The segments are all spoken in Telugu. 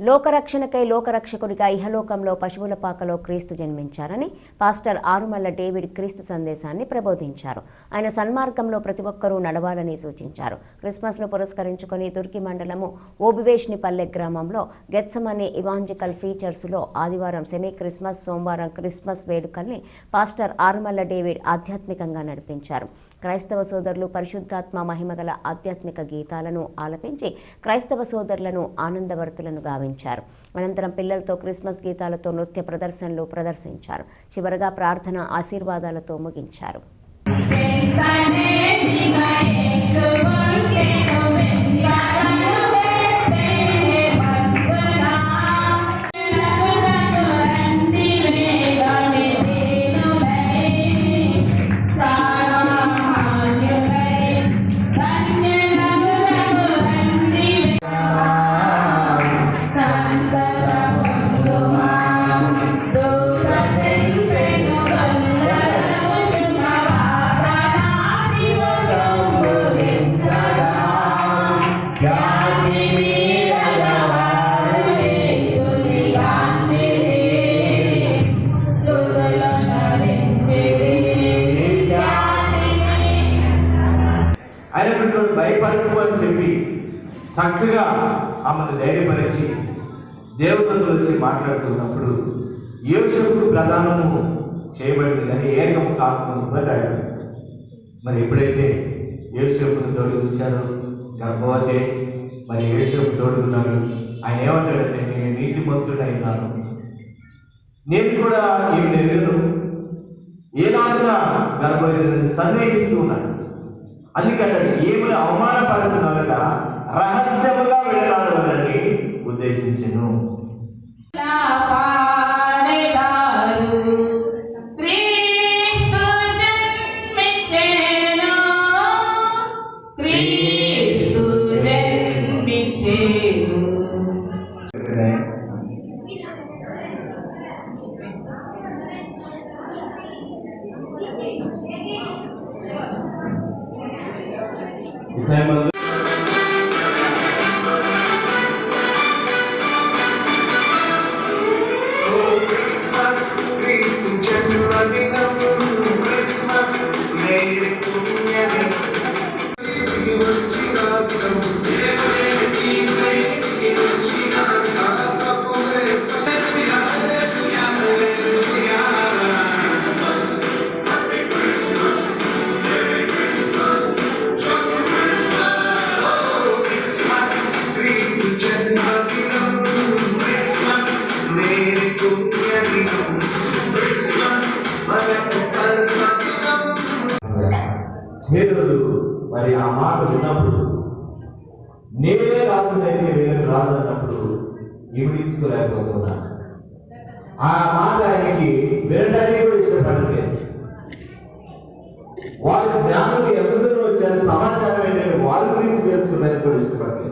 లోకరక్షణకై లోకరక్షకుడిగా ఇహలోకంలో పశువుల పాకలో క్రీస్తు జన్మించారని పాస్టర్ ఆరుమల్ల డేవిడ్ క్రీస్తు సందేశాన్ని ప్రబోధించారు. ఆయన సన్మార్గంలో ప్రతి ఒక్కరూ నడవాలని సూచించారు. క్రిస్మస్ను పురస్కరించుకొని తుర్కి మండలము ఓబివేష్నిపల్లె గ్రామంలో గెత్సమనే ఇవాంజికల్ ఫీచర్స్లో ఆదివారం సెమీ క్రిస్మస్ సోమవారం క్రిస్మస్ వేడుకల్ని పాస్టర్ ఆరుమల్ల డేవిడ్ ఆధ్యాత్మికంగా నడిపించారు. క్రైస్తవ సోదరులు పరిశుద్ధాత్మ మహిమగల ఆధ్యాత్మిక గీతాలను ఆలపించి క్రైస్తవ సోదరులను ఆనందభరితులను గావించారు. అనంతరం పిల్లలతో క్రిస్మస్ గీతాలతో నృత్య ప్రదర్శనలు ప్రదర్శించారు. చివరగా ప్రార్థన ఆశీర్వాదాలతో ముగించారు. ఆయన భయపడకు అని చెప్పి చక్కగా ఆమెను ధైర్యపరిచి దేవతలు వచ్చి మాట్లాడుతున్నప్పుడు యోసేపుకు ప్రధానము చేయబడింది కానీ ఏకం కాకుండా మరి ఎప్పుడైతే యోసేపును తొలగించారో గర్భవతి మరి యోసేపు తోడుకున్నాడు ఆయన ఏమంటాడంటే నేను నీతి నీతిమంతుడైనాను నేను కూడా ఈమె ఎరుగను ఏనాడుగా గర్భవతిని సందేహిస్తూ ఉన్నాడు అందుకంటే ఏమి అవమానపరచిన వాళ్ళగా రహస్యముగా వెళ్ళాలని ఉద్దేశించను. ఇస్రాయేలు క్రిస్మస్ క్రీస్తు జన్మదినం క్రిస్మస్ మేరీ పుణ్యదినం హేరుడు మరి ఆ మాట విన్నప్పుడు నేనే రాజునైతే వేరే రాజు అన్నప్పుడు ఇవిడించుకోలేకపోతున్నాను ఆ మాట ఆయనకి వినడానికి కూడా ఇష్టపడలేదు వారి జ్ఞానం ఎంతదూరం వచ్చారు సమాచారం ఏంటంటే వాళ్ళ గురించి తెలుసుకోవడానికి కూడా ఇష్టపడలేదు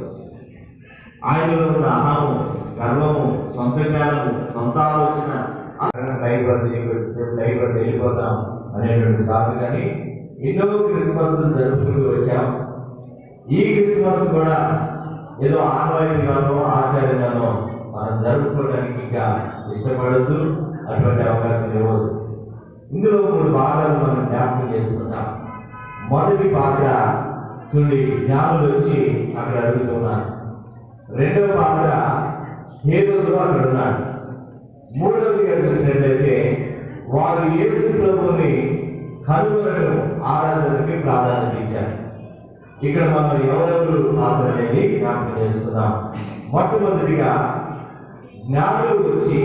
ఆయనలో ఉన్న అహము గర్వము సొంత జ్ఞానము సొంత ఆలోచన లైవ్ సేపు లైవ్ వెళ్ళిపోతాం అనేటువంటిది కాదు కానీ ఎన్నో క్రిస్మస్ జరుపుకుంటూ వచ్చాం. ఈ క్రిస్మస్ కూడా ఏదో ఆనవాయితీగానో ఆచార్యంగానో మనం జరుపుకోవడానికి ఇంకా ఇష్టపడద్దు అటువంటి అవకాశం ఇవ్వదు ఇందులో మూడు భాగాలు మనం జ్ఞాపకం చేసుకుంటాం మొదటి పాత్ర చూడండి జ్ఞానులు వచ్చి అక్కడ అడుగుతున్నారు. రెండవ పాత్ర హేతుడు అక్కడ ఉన్నాడు మూడవదిగా చూసినట్లయితే వారు యేసు ప్రభుని కనుగొనడం ఆరాధనకి ప్రాధాన్యత ఇచ్చారు. ఇక్కడ మనం ఎవరెవరు పాత్ర అనేది జ్ఞాపకం చేసుకుందాం. మొట్టమొదటిగా జ్ఞానులు వచ్చి